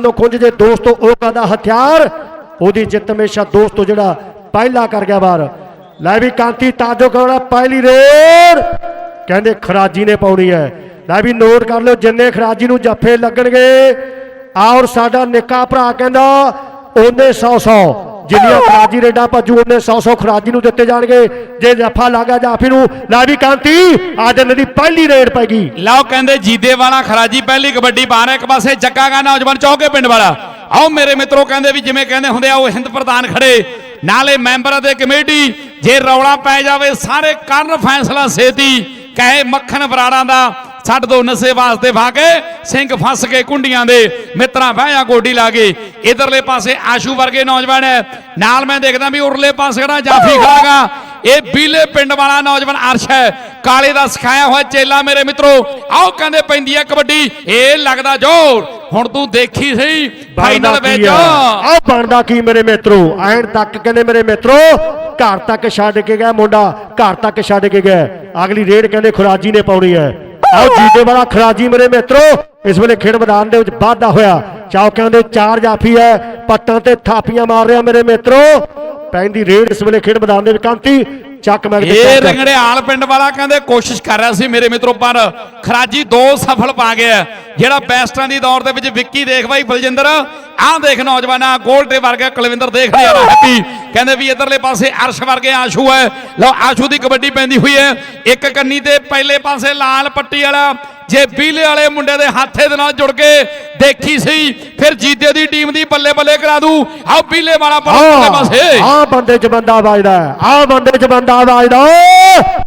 ਨੂੰ ਖੁੰਝ ਜੇ ਦੋਸਤੋ ਉਹ ਕਹਦਾ ਹਥਿਆਰ। ਉਹਦੀ ਜਿੱਤ ਹਮੇਸ਼ਾ ਦੋਸਤੋ ਜਿਹੜਾ ਪਹਿਲਾ ਕਰ ਗਿਆ ਬਾਹਰ। ਲੈ ਵੀ ਕਾਂਤੀ ਤਾਜੋ ਕਹਣਾ ਪਹਿਲੀ ਰੇਡ। ਕਹਿੰਦੇ ਖਰਾਜੀ ਨੇ ਪਾਉਣੀ ਹੈ। ਲੈ ਵੀ ਨੋਟ ਕਰ ਲਓ, ਜਿੰਨੇ ਖਰਾਜੀ ਨੂੰ ਜੱਫੇ ਲੱਗਣਗੇ ਔਰ ਸਾਡਾ ਨਿੱਕਾ ਭਰਾ ਕਹਿੰਦਾ, ਉਹਨੇ 100 100 ਜਿੰਨੀਆਂ ਖਰਾਜੀ ਰੇਡਾਂ ਭੱਜੂ, ਉਹਨੇ 100 100 ਖਰਾਜੀ ਨੂੰ ਦਿੱਤੇ ਜਾਣਗੇ। ਜੇ ਜੱਫਾ ਲੱਗਾ ਜਾਫੀ ਨੂੰ ਲੈ ਵੀ ਕਾਂਤੀ, ਅੱਜ ਇਹਨਾਂ ਦੀ ਪਹਿਲੀ ਰੇਡ ਪੈ ਗਈ। ਲਓ ਕਹਿੰਦੇ ਜੀਦੇ ਵਾਲਾ ਖਰਾਜੀ ਪਹਿਲੀ ਕਬੱਡੀ ਬਾਹਰ ਇੱਕ ਪਾਸੇ ਜੱਗਾ ਗਾ ਨੌਜਵਾਨ ਚੌਕੇ ਪਿੰਡ ਵਾਲਾ। ਆਓ ਮੇਰੇ ਮਿੱਤਰੋ ਕਹਿੰਦੇ ਵੀ ਜਿਵੇਂ ਕਹਿੰਦੇ ਹੁੰਦੇ ਆ, ਉਹ ਹਿੰਦ ਪ੍ਰਧਾਨ ਖੜੇ। ਨਾਲੇ ਮੈਂਬਰਾਂ ਦੇ ਕਮੇਟੀ, ਜੇ ਰੌਲਾ ਪੈ ਜਾਵੇ, ਸਾਰੇ ਕਰਨ ਫੈਸਲਾ ਸੇਤੀ, ਕਹੇ ਮੱਖਣ ਬਰਾੜਾਂ ਦਾ। ਛੱਡ ਦੋ ਨਸ਼ੇ ਵਾਸਤੇ ਭਾਗੇ। ਸਿੰਘ ਫਸ ਕੇ ਕੁੰਡੀਆਂ ਦੇ ਮਿੱਤਰਾਂ ਬਹਿਆ ਗੋਡੀ ਲਾ ਕੇ ਇਧਰਲੇ ਪਾਸੇ ਆਸ਼ੂ ਵਰਗੇ ਨੌਜਵਾਨ ਹੈ। ਨਾਲ ਮੈਂ ਦੇਖਦਾ ਵੀ ਉਰਲੇ ਪਾਸੇ ਜਿਹੜਾ ਜਾਫੀ ਖੜਾਗਾ ਇਹ ਬੀਲੇ ਪਿੰਡ ਵਾਲਾ ਨੌਜਵਾਨ ਅਰਸ਼ ਹੈ। ਕਾਲੇ ਦਾ ਸਿਖਾਇਆ ਹੋਇਆ ਚੇਲਾ ਮੇਰੇ ਮਿੱਤਰੋ। ਆਓ ਕਹਿੰਦੇ ਪੈਂਦੀ ਹੈ ਕਬੱਡੀ ਇਹ ਲੱਗਦਾ ਜ਼ੋਰ। ਹੁਣ ਤੂੰ ਦੇਖੀ ਸਹੀ ਫਾਈਨਲ ਵਿੱਚ। ਆ? ਬਣਦਾ ਕੀ ਮੇਰੇ ਮਿੱਤਰੋ? ਐਨ ਤੱਕ ਕਹਿੰਦੇ ਮੇਰੇ ਮਿੱਤਰੋ ਘਰ ਤੱਕ ਛੱਡ ਕੇ ਗਿਆ ਮੁੰਡਾ ਘਰ ਤੱਕ ਛੱਡ ਕੇ ਗਿਆ। ਅਗਲੀ ਰੇਡ ਕਹਿੰਦੇ ਖੁਰਾਜੀ ਨੇ ਪਾਉਣੀ ਹੈ। ਆਓ ਜੀਤੇ ਵਾਲਾ ਖੁਰਾਜੀ ਮੇਰੇ ਮਿੱਤਰੋ। ਇਸ ਵੇਲੇ ਖੇਡ ਮੈਦਾਨ ਦੇ ਵਿੱਚ ਵਾਧਾ ਹੋਇਆ। ਚੌਕਿਆਂ ਦੇ ਚਾਰ ਜਾਫੀ ਹੈ। ਪੱਟਾਂ ਤੇ ਥਾਪੀਆਂ ਮਾਰ ਰਿਹਾ ਮੇਰੇ ਮਿੱਤਰੋ। ਪੈਂਦੀ ਰੇਡ ਇਸ ਵੇਲੇ ਖੇਡ ਮੈਦਾਨ ਦੇ ਵਿੱਚ। ਕਾਂਤੀ ਚੱਕ ਮੈਂ ਇਹ ਰੰਗੜਿਆਲ ਪਿੰਡ ਵਾਲਾ ਕਹਿੰਦੇ ਕੋਸ਼ਿਸ਼ ਕਰ ਰਿਹਾ ਸੀ ਮੇਰੇ ਮਿੱਤਰੋ ਪਰ ਖਰਾਜੀ ਦੋ ਸਫਲ ਪਾ ਗਿਆ। ਜਿਹੜਾ ਬੈਸਟਾਂ ਦੀ ਦੌਰ ਦੇ ਵਿੱਚ ਵਿੱਕੀ ਦੇਖ ਬਾਈ ਬਲਜਿੰਦਰ ਆਹ ਦੇਖ ਨੌਜਵਾਨਾ ਗੋਲਟੇ ਵਰਗਾ ਕੁਲਵਿੰਦਰ ਦੇਖ ਰਿਹਾ ਹੈਪੀ ਕਹਿੰਦੇ ਵੀ ਇਧਰਲੇ ਪਾਸੇ ਅਰਸ਼ ਵਰਗੇ ਆਸ਼ੂ ਹੈ। ਲਓ ਆਸ਼ੂ ਦੀ ਕਬੱਡੀ ਪੈਂਦੀ ਹੋਈ ਹੈ। ਇੱਕ ਕੰਨੀ ਤੇ ਪਹਿਲੇ ਪਾਸੇ ਲਾਲ ਪੱਟੀ ਵਾਲਾ ਜੇ ਬੀਲੇ ਵਾਲੇ ਮੁੰਡੇ ਦੇ ਹੱਥੇ ਦੇ ਨਾਲ ਜੁੜ ਕੇ ਦੇਖੀ ਸਹੀ ਫਿਰ ਜੀਤੇ ਦੀ ਟੀਮ ਦੀ ਬੱਲੇ ਬੱਲੇ ਕਰਾ ਦੂ ਆਹ ਬੀਲੇ ਵਾਲਾ ਪਰਲੇ ਪਾਸੇ। ਆ ਬੰਦੇ ਚ ਬੰਦਾ ਵੱਜਦਾ ਆ ਬੰਦੇ ਚ ਬੰਦਾ ਵੱਜਦਾ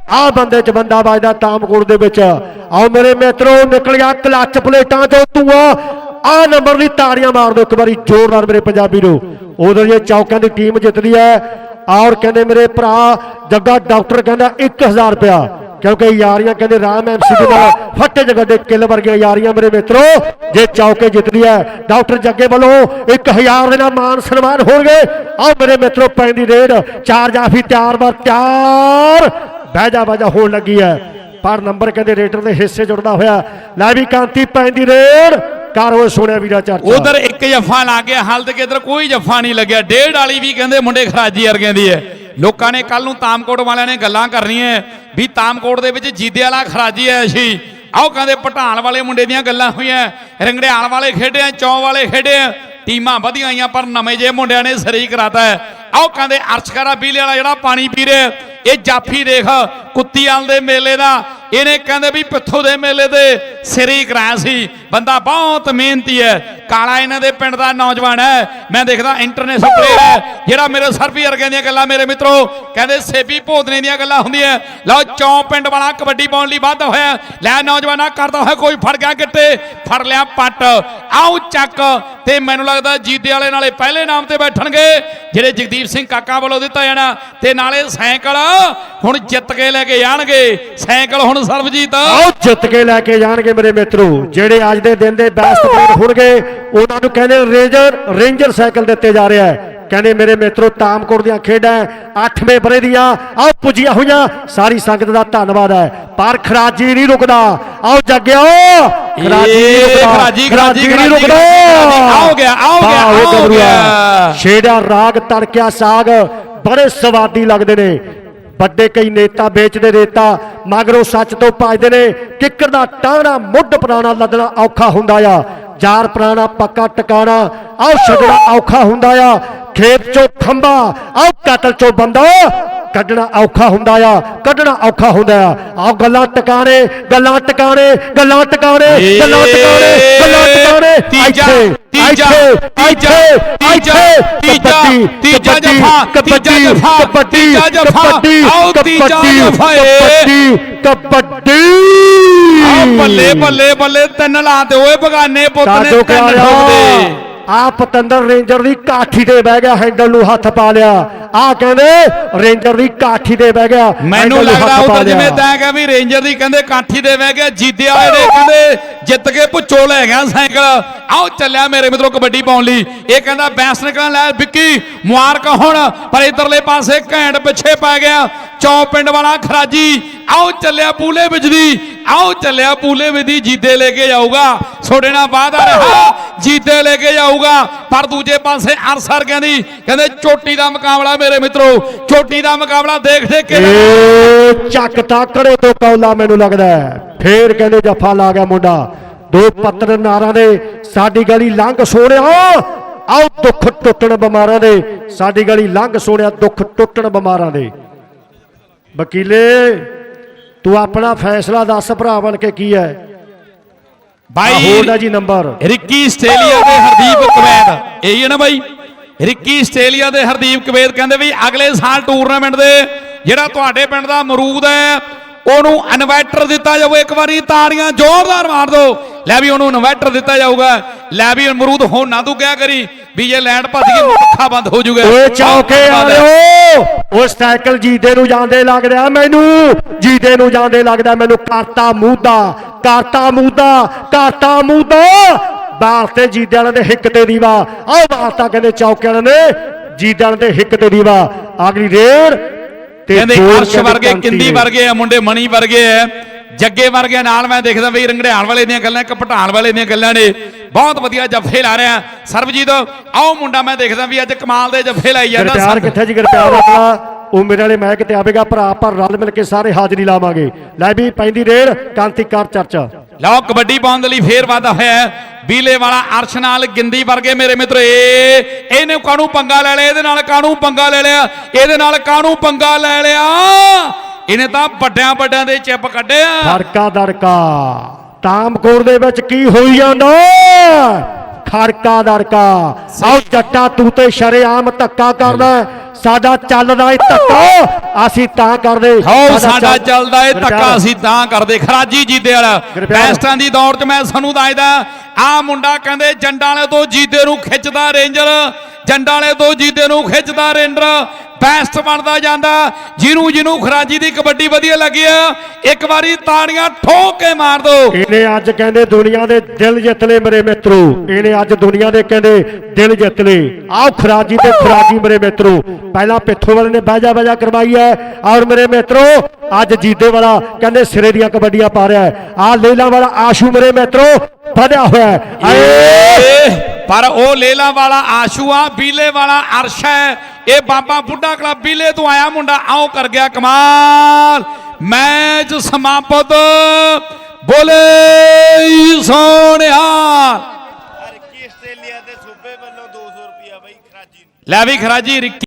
ਆ ਬੰਦੇ ਚ ਬੰਦਾ ਵੱਜਦਾ ਤਾਮਕੋਟ ਦੇ ਵਿੱਚ। ਆਓ ਮੇਰੇ ਮਿੱਤਰੋ ਨਿਕਲ ਗਿਆ ਕਲੱਚ ਪਲੇਟਾਂ ਚੋਂ ਧੂਆ। ਆ ਨੰਬਰ ਲਈ ਤਾੜੀਆਂ ਮਾਰ ਦਿਓ ਇੱਕ ਵਾਰੀ ਜ਼ੋਰਦਾਰ ਮੇਰੇ ਪੰਜਾਬੀ ਨੂੰ। ਉਧਰ ਜੇ ਚੌਕਾਂ ਦੀ ਟੀਮ ਜਿੱਤਦੀ ਹੈ ਔਰ ਕਹਿੰਦੇ ਮੇਰੇ ਭਰਾ ਜੱਗਾ ਡਾਕਟਰ ਕਹਿੰਦਾ 1000 ਰੁਪਿਆ ਕਿਉਂਕਿ ਯਾਰੀਆਂ ਕਹਿੰਦੇ ਰਾਮ ਐਮਸੀ ਦੇ ਨਾਲ ਫੱਟੇ ਜਗ੍ਹਾ ਦੇ ਕਿੱਲ ਵਰਗੀਆਂ ਯਾਰੀਆਂ ਮੇਰੇ ਮਿੱਤਰੋ, ਜੇ ਚੌਕੇ ਜਿੱਤਦੀ ਹੈ, ਡਾਕਟਰ ਜੱਗੇ ਵੱਲੋਂ 1000 ਦੇ ਨਾਲ ਮਾਨ ਸਨਮਾਨ ਹੋਣਗੇ। ਆਓ ਮੇਰੇ ਮਿੱਤਰੋ ਪੈਂਦੀ ਰੇਡ, ਚਾਰ ਜਾਫੀ ਤਿਆਰ ਬਰ ਤਿਆਰ। ਬਹਿ ਜਾ ਬਾਜਾ ਹੋਣ ਲੱਗੀ ਹੈ। ਪਰ ਨੰਬਰ ਕਹਿੰਦੇ ਰੇਟਰ ਦੇ ਹਿੱਸੇ ਜੁੜਦਾ ਹੋਇਆ। ਲੈ ਵੀ ਕਾਂਤੀ ਪੈਂਦੀ ਰੇਡ। ਕਰ ਉਹ ਸੁਣਿਆ ਵੀਰਾ ਚਰਚਾ। ਉਧਰ ਇੱਕ ਜੱਫਾ ਲੱਗ ਗਿਆ ਹਾਲ ਤੱਕ ਇਧਰ ਕੋਈ ਜੱਫਾ ਨਹੀਂ ਲੱਗਿਆ। ਡੇਢ ਵਾਲੀ ਵੀ ਕਹਿੰਦੇ ਮੁੰਡੇ ਖਰਾਜੀ ਵਰਗਿਆਂ ਦੀ ਹੈ। ਲੋਕਾਂ ਨੇ ਕੱਲ ਨੂੰ ਤਾਮਕੋਟ ਵਾਲਿਆਂ ਨੇ ਗੱਲਾਂ ਕਰਨੀਆਂ ਵੀ ਤਾਮਕੋਟ ਦੇ ਵਿੱਚ ਜੀਦੇ ਵਾਲਾ ਖਰਾਜੀ ਹੈ ਸੀ। ਆਓ ਕਹਿੰਦੇ ਪਟਾਨ ਵਾਲੇ ਮੁੰਡੇ ਦੀਆਂ ਗੱਲਾਂ ਹੋਈਆਂ। ਰੰਗੜਿਆਲ ਵਾਲੇ ਖੇਡੇ ਆ, ਚੌ ਵਾਲੇ ਖੇਡੇ ਆ। ਟੀਮਾਂ ਵਧੀਆਂ ਆਈਆਂ, ਪਰ ਨਵੇਂ ਜੇ ਮੁੰਡਿਆਂ ਨੇ ਸਰੀ ਕਰਾਤਾ ਆਓ ਕਹਿੰਦੇ ਅਰਸ਼ਕਰਾ ਬੀਲੇ ਵਾਲਾ ਜਿਹੜਾ ਪਾਣੀ ਪੀ ਰਿਹਾ ਇਹ ਜਾਫੀ ਦੇਖ, ਕੁੱਤੀਆਲ ਦੇ ਮੇਲੇ ਦਾ। ਇਹਨੇ ਕਹਿੰਦੇ ਵੀ ਪਿੱਥੋਂ ਦੇ ਮੇਲੇ ਦੇ ਸਿਰੀ ਕਰਾਇਆ ਸੀ। ਬੰਦਾ ਬਹੁਤ ਮਿਹਨਤੀ ਹੈ। ਕਾਲਾ ਇਹਨਾਂ ਦੇ ਪਿੰਡ ਦਾ ਨੌਜਵਾਨ ਹੈ। ਮੈਂ ਦੇਖਦਾ ਇੰਟਰਨੈਸ਼ਨਲ ਪਲੇਅਰ ਹੈ। ਜਿਹੜਾ ਮੇਰੇ ਸਰਬੀ ਵਰਗਿਆਂ ਦੀਆਂ ਗੱਲਾਂ ਮੇਰੇ ਮਿੱਤਰੋ, ਕਹਿੰਦੇ ਸੇਬੀ ਭੋਦਨੇ ਦੀਆਂ ਗੱਲਾਂ ਹੁੰਦੀਆਂ। ਲਓ, ਚੌਂ ਪਿੰਡ ਵਾਲਾ ਕਬੱਡੀ ਪਾਉਣ ਲਈ ਵਾਧਾ ਹੋਇਆ। ਲੈ ਨੌਜਵਾਨਾ, ਕਰਦਾ ਹੋਇਆ ਕੋਈ ਫੜ ਗਿਆ ਗਿੱਟੇ, ਫੜ ਲਿਆ ਪੱਟ। ਆਉ ਚੱਕ ਤੇ ਮੈਨੂੰ ਲੱਗਦਾ ਜੀਤੇ ਵਾਲੇ ਨਾਲੇ ਪਹਿਲੇ ਨਾਮ ਤੇ ਬੈਠਣਗੇ। ਜਿਹੜੇ ਜਗਦੀਪ ਸਿੰਘ ਕਾਕਾ ਵੱਲੋਂ ਦਿੱਤਾ ਜਾਣਾ। ਤੇ ਨਾਲੇ ਸਾਈਕਲ ਹੁਣ ਜਿੱਤ ਕੇ ਲੈ ਕੇ ਜਾਣਗੇ। ਸਾਈਕਲ ਹੁਣ ਸਰਬਜੀਤ। ਆਓ ਜਿੱਤ ਕੇ ਲੈ ਕੇ ਜਾਣਗੇ ਮੇਰੇ ਮਿੱਤਰੋ। ਜਿਹੜੇ ਅੱਜ ਦੇ ਦਿਨ ਦੇ ਬੈਸਟ ਪਲੇਅਰ ਹੋਣਗੇ। ਉਹਨਾਂ ਨੂੰ ਕਹਿੰਦੇ ਰੇਂਜਰ ਰੇਂਜਰ ਸਾਈਕਲ ਦਿੱਤੇ ਜਾ ਰਿਹਾ ਹੈ। ਕਹਿੰਦੇ ਮੇਰੇ ਮਿੱਤਰੋ ਤਾਮਕੋਟ ਦੀਆਂ ਖੇਡਾਂ 8ਵੇਂ ਬਰੇ ਦੀਆਂ। ਆਓ ਪੁੱਜੀਆਂ ਹੋਈਆਂ। ਸਾਰੀ ਸੰਗਤ ਦਾ ਧੰਨਵਾਦ ਹੈ। ਪਰ ਖਰਾਜੀ ਨਹੀਂ ਰੁਕਦਾ। ਆਓ ਜੱਗਿਓ ਖਰਾਜੀ ਖਰਾਜੀ, ਨਹੀਂ ਰੁਕਦਾ। ਆਓ ਗਿਆ, ਆਓ ਗਿਆ, ਆਓ। ਗਿਆ। ਛੇੜਾ ਰਾਗ ਤੜਕਿਆ ਸਾਗ। ਬੜੇ ਸਵਾਦੀ ਲੱਗਦੇ ਨੇ। ਵੱਡੇ ਕਈ ਨੇਤਾ ਵੇਚਦੇ ਰੇਤਾ ਮਗਰੋਂ ਸੱਚ ਤੋਂ ਭੱਜਦੇ ਨੇ। ਕਿੱਕਰ ਦਾ ਟਾਣਾ ਮੁੱਢ ਪੁਰਾਣਾ ਲੱਦਣਾ ਔਖਾ ਹੁੰਦਾ ਆ। ਯਾਰ ਪੁਰਾਣਾ ਪੱਕਾ ਟਿਕਾਣਾ ਆਓ ਛੱਡਣਾ ਔਖਾ ਹੁੰਦਾ ਆ। ਖੇਤ ਚੋਂ ਖੰਭਾ ਆਓ ਕਤਲ ਚੋਂ ਬੰਦਾ। ਕੱਢਣਾ ਔਖਾ ਹੁੰਦਾ ਆ ਕੱਢਣਾ ਔਖਾ ਹੁੰਦਾ ਆ। ਆਓ ਗੱਲਾਂ ਟਿਕਾਣੇ ਗੱਲਾਂ ਟਿਕਾਣੇ ਗੱਲਾਂ ਟਿਕਾਣੇ ਗੱਲਾਂ ਟਿਕਾਣੇ ਗੱਲਾਂ ਟਿਕਾਣੇ। ਇੱਥੇ, ਤੀਜਾ, ਤੀਜਾ, ਤੀਜਾ, ਇੱਥੇ, ਤੀਜਾ, ਕਬੱਡੀ, ਤੀਜਾ ਕਬੱਡੀ, ਜੱਫਾ, ਕਬੱਡੀ, ਤੀਜਾ ਜੱਫਾ, ਕਬੱਡੀ, ਤੀਜਾ ਜੱਫਾ, ਕਬੱਡੀ, ਆਓ ਤੀਜਾ ਕਬੱਡੀ, ਜੱਫਾ ਏ। ਕਬੱਡੀ ਆ ਕਬੱਡੀ ਬੱਲੇ ਬੱਲੇ ਬੱਲੇ ਤਿੰਨ ਲਾਤੇ ਓਏ ਬਗਾਨੇ ਪੁੱਤ ਨੇ ਤਿੰਨ ਠੋਕਦੇ ਆ ਪਤੰਦਰ ਰੇਂਜਰ ਦੀ ਕਾਠੀ ਤੇ ਬਹਿ ਗਿਆ ਹੈਂਡਲ ਨੂੰ ਹੱਥ ਪਾ ਲਿਆ। ਆ ਕਹਿੰਦੇ ਰੇਂਜਰ ਦੀ ਕਾਠੀ ਤੇ ਬਹਿ ਗਿਆ ਮੈਨੂੰ ਲੱਗਦਾ ਉਹ ਤਾਂ ਜਿਵੇਂ। ਤੈਂ ਕਿਹਾ ਵੀ ਰੇਂਜਰ ਦੀ ਕਹਿੰਦੇ ਕਾਠੀ ਦੇ ਬਹਿ ਗਿਆ ਜੀਤੇ ਵਾਲੇ ਨੇ ਕਹਿੰਦੇ ਜਿੱਤ ਕੇ ਪੁੱਛੋ ਲੈ ਗਿਆ ਸਾਈਕਲ। ਆਓ ਚੱਲਿਆ ਮੇਰੇ ਮਿੱਤਰੋ ਕਬੱਡੀ ਪਾਉਣ ਲਈ। ਇਹ ਕਹਿੰਦਾ ਬੈਂਸ ਨਿਕਲਣ ਲੈ ਵਿੱਕੀ ਮੁਬਾਰਕ ਹੁਣ। ਪਰ ਇਧਰਲੇ ਪਾਸੇ ਘੈਂਟ ਪਿੱਛੇ ਪੈ ਗਿਆ। ਚੌ ਪਿੰਡ ਵਾਲਾ ਖਰਾਜੀ ਆਓ ਚੱਲਿਆ ਪੂਲੇ ਵਿੱਚ ਦੀ ਆਓ ਚੱਲਿਆ ਪੂਲੇ ਵਿੱਚ ਦੀ ਜੀਤੇ ਲੈ ਕੇ ਜਾਊਗਾ। ਛੋੜੇ ਨਾਲ ਵਾਦਾ ਰਿਹਾ। ਜੀਤੇ ਲੈ ਕੇ ਜਾਊਗਾ। ਪਰ ਦੂਜੇ ਪਾਸੇ ਅਰਸਰ ਕਹਿੰਦੀ ਕਹਿੰਦੇ ਚੋਟੀ ਦਾ ਮੁਕਾਬਲਾ ਮੇਰੇ ਮਿੱਤਰੋ ਚੋਟੀ ਦਾ ਮੁਕਾਬਲਾ ਦੇਖ ਦੇਖ ਕੇ ਚੱਕ ਤਾਕੜੇ ਤੋਂ ਕੌਲਾ ਮੈਨੂੰ ਲੱਗਦਾ ਹੈ। ਫੇਰ ਕਹਿੰਦੇ ਜੱਫਾ ਲਾ ਗਿਆ ਮੁੰਡਾ। ਦੋ ਪੱਤਰ ਨਾਰਾਂ ਦੇ ਸਾਡੀ ਗਲੀ ਲੰਘ ਸੋਹਣਿਆ। ਆਓ ਦੁੱਖ ਟੁੱਟਣ ਬਿਮਾਰਾਂ ਦੇ। ਸਾਡੀ ਗਲੀ ਲੰਘ ਸੋਹਣਿਆ ਦੁੱਖ ਟੁੱਟਣ ਬਿਮਾਰਾਂ ਦੇ। ਵਕੀਲੇ ਤੂੰ ਆਪਣਾ ਫੈਸਲਾ ਦੱਸ ਭਰਾ ਬਣ ਕੇ ਕੀ ਹੈ? ਬਾਈ ਹੋਲਡ ਹੈ ਜੀ ਨੰਬਰ ਰਿੱਕੀ ਆਸਟ੍ਰੇਲੀਆ ਦੇ ਹਰਦੀਪ ਕਵੈਦ ਇਹੀ ਹੈ ਨਾ ਬਾਈ? ਰਿੱਕੀ ਆਸਟ੍ਰੇਲੀਆ ਦੇ ਹਰਦੀਪ ਕਵੈਦ ਕਹਿੰਦੇ ਵੀ ਅਗਲੇ ਸਾਲ ਟੂਰਨਾਮੈਂਟ ਦੇ ਜਿਹੜਾ ਤੁਹਾਡੇ ਪਿੰਡ ਦਾ ਅਮਰੂਦ ਹੈ ਉਹਨੂੰ ਇਨਵਰਟਰ ਦਿੱਤਾ ਜਾਊ ਇੱਕ ਵਾਰੀ ਤਾੜੀਆਂ ਜ਼ੋਰਦਾਰ ਮਾਰ ਦਿਓ। ਲੈ ਵੀ ਉਹਨੂੰ ਇਨਵਰਟਰ ਦਿੱਤਾ ਜਾਊਗਾ। ਲੈ ਵੀ ਅਮਰੂਦ ਹੁਣ ਨਾ ਤੂੰ ਕਿਹਾ ਕਰੀ? ਵੀ ਜੇ ਲੈਂਡ ਭੱਜ ਗਈ ਪੱਖਾ ਬੰਦ ਹੋ ਜਾਊਗਾ ਓਏ ਚੌਕੇ ਵਾਲਿਓ ਉਹ ਸਾਈਕਲ ਜੀਦੇ ਨੂੰ ਜਾਂਦੇ ਲੱਗਦਾ ਮੈਨੂੰ। ਜੀਦੇ ਨੂੰ ਜਾਂਦੇ ਲੱਗਦਾ ਮੈਨੂੰ ਕਰਤਾ ਮੂਦਾ ਕਰਤਾ ਮੂਦਾ ਕਰਤਾ ਮੂਦਾ ਬਾਲ ਤੇ ਜੀਦੇ ਵਾਲਿਆਂ ਦੇ ਹਿੱਕ ਤੇ ਦੀਵਾ। ਆਹ ਬਾਲਤਾ ਕਹਿੰਦੇ ਚੌਕੇ ਵਾਲਿਆਂ ਨੇ ਜੀਦੇ ਵਾਲਿਆਂ ਦੇ ਹਿੱਕ ਤੇ ਦੀਵਾ। ਅਗਲੀ ਰੇਡ ਤੇ ਕਹਿੰਦੇ ਅਰਸ਼ ਵਰਗੇ ਕਿੰਦੀ। ਵਰਗੇ ਆ ਮੁੰਡੇ ਮਣੀ ਵਰਗੇ ਆ। ਜੱਗੇ ਵਰਗੇ ਨਾਲ ਮੈਂ ਦੇਖਦਾ ਬਈ ਰੰਗੜਿਆਲ ਵਾਲੇ ਦੀਆਂ ਗੱਲਾਂ ਇੱਕ ਪਠਾਨ ਵਾਲੇ ਦੀਆਂ ਗੱਲਾਂ ਨੇ। ਬਹੁਤ ਵਧੀਆ ਜੱਫੇ ਲਾ ਰਿਹਾ। ਸਰਬਜੀਤ ਆਓ ਮੁੰਡਾ ਮੈਂ ਦੇਖਦਾ ਵੀ ਅੱਜ ਕਮਾਲ ਦੇ ਜੱਫੇ ਲਾਈ ਜਾਂਦਾ। ਸਰਬ- ਕਿੱਥੇ ਜੀ ਗਰਪਿਆਰ ਆਪਣਾ? ਉਹ ਮੇਰੇ ਵਾਲੇ ਮੈਂ ਕਿਤੇ ਆਵੇਗਾ ਭਰਾ ਪਰ ਰਲ ਮਿਲ ਕੇ ਸਾਰੇ ਹਾਜ਼ਰੀ ਲਾਵਾਂਗੇ। ਲੈ ਵੀ ਪੈਂਦੀ ਰੇਡ ਕਾਂਤੀਕਾਰ ਚਰਚਾ। ਲਓ ਕਬੱਡੀ ਪਾਉਣ ਦੇ ਲਈ ਫੇਰ ਵਾਦਾ ਹੋਇਆ। ਬੀਲੇ ਵਾਲਾ ਅਰਸ਼ ਨਾਲ ਗਿੰਦੀ ਵਰਗੇ ਮੇਰੇ ਮਿੱਤਰ ਇਹਨੇ ਕਾਹਨੂੰ ਪੰਗਾ ਲੈ ਲਿਆ? ਇਹਦੇ ਨਾਲ ਕਾਹਨੂੰ ਪੰਗਾ ਲੈ ਲਿਆ? ਇਹਦੇ ਨਾਲ ਕਾਹਨੂੰ ਪੰਗਾ ਲੈ ਲਿਆ? ਇਹਨੇ ਤਾਂ ਵੱਡਿਆਂ ਵੱਡਿਆਂ ਦੇ ਚਿੱਪ ਕੱਢਿਆ ਖੜਕਾ ਦੜਕਾ ਤਾਮਕੋਰ ਦੇ ਵਿੱਚ ਕੀ ਹੋਈ ਜਾਂਦਾ? ਖੜਕਾ ਦੜਕਾ ਆਓ ਜੱਟਾ ਤੂੰ ਤੇ ਸ਼ਰੇਆਮ ਧੱਕਾ ਕਰਦਾ। ਸਾਡਾ ਚੱਲਦਾ ਏ ਧੱਕਾ। ਅਸੀਂ ਤਾਂ ਕਰਦੇ। ਹੋ ਸਾਡਾ ਚੱਲ- ਚੱਲਦਾ ਏ ਧੱਕਾ। ਅਸੀਂ ਤਾਂ ਕਰਦੇ। ਖਰਾਜੀ ਜੀਤੇ ਵਾਲਾ। ਬੈਸਟਾਂ ਦੀ ਦੌੜ 'ਚ ਮੈਂ ਸਾਨੂੰ ਦੱਸਦਾ ਆ ਮੁੰਡਾ ਕਹਿੰਦੇ ਜੰਡਾਂ ਵਾਲੇ ਤੋਂ ਜੀਤੇ ਨੂੰ ਖਿੱਚਦਾ ਰੇਂਜਰ। ਜੰਡਾਂ ਵਾਲੇ ਤੋਂ ਜੀਤੇ ਨੂੰ ਖਿੱਚਦਾ ਰੇਂਡਰ ਬੈਸਟ ਬਣਦਾ ਜਾਂਦਾ। ਜਿਹਨੂੰ ਜਿਹਨੂੰ ਖਰਾਜੀ ਦੀ ਕਬੱਡੀ ਵਧੀਆ ਲੱਗੀ ਆ ਇੱਕ ਵਾਰੀ ਤਾੜੀਆਂ ਠੋਕ ਕੇ ਮਾਰ ਦੋ। ਇਹਨੇ ਅੱਜ ਕਹਿੰਦੇ ਦੁਨੀਆ ਦੇ ਦਿਲ ਜਿੱਤ ਲਏ ਮੇਰੇ ਮਿੱਤਰੋ। ਇਹਨੇ ਅੱਜ ਦੁਨੀਆ ਦੇ ਕਹਿੰਦੇ ਦਿਲ ਜਿੱਤ ਲਏ। ਆਓ ਖਰਾਜੀ ਤੇ ਖਰਾਜੀ ਮੇਰੇ ਮਿੱਤਰੋ। ਪਹਿਲਾਂ ਪਿੱਥੋਂ ਵਾਲੇ ਨੇ ਬਾਜਾ ਬਾਜਾ ਕਰਵਾਈ ਹੈ। ਔਰ ਮੇਰੇ ਮਿੱਤਰੋ ਅੱਜ ਜੀਦੇ ਵਾਲਾ ਕਹਿੰਦੇ ਸਿਰੇ ਦੀਆਂ ਕਬੱਡੀਆਂ ਪਾ ਰਿਹਾ ਹੈ। ਆ ਲੇਲਾ ਵਾਲਾ ਆਸ਼ੂ ਮੇਰੇ ਮਿੱਤਰੋ ਵਧਿਆ ਹੋਇਆ ਹੈ। ਏ, ਪਰ ਉਹ ਲੇਲਾ ਵਾਲਾ ਆਸ਼ੂ ਆ ਬੀਲੇ ਵਾਲਾ ਅਰਸ਼ ਹੈ। ਇਹ ਬਾਬਾ ਬੁੱਢਾ ਕਲੱਬ ਬੀਲੇ ਤੋਂ ਆਇਆ ਮੁੰਡਾ ਆਓ ਕਰ ਗਿਆ ਕਮਾਲ। ਮੈਚ ਸਮਾਪਤ। ਬੋਲੇ ਸੋਹਣਿਆ। ਆਸਟ੍ਰੇਲੀਆ ਦੇ ਸੂਬੇ ਵੱਲੋਂ 200 ਰੁਪਿਆ ਬਈ ਖਰਾਜੀ ਲੈ ਵੀ ਖਰਾਜੀ ਰਿੱਕੀ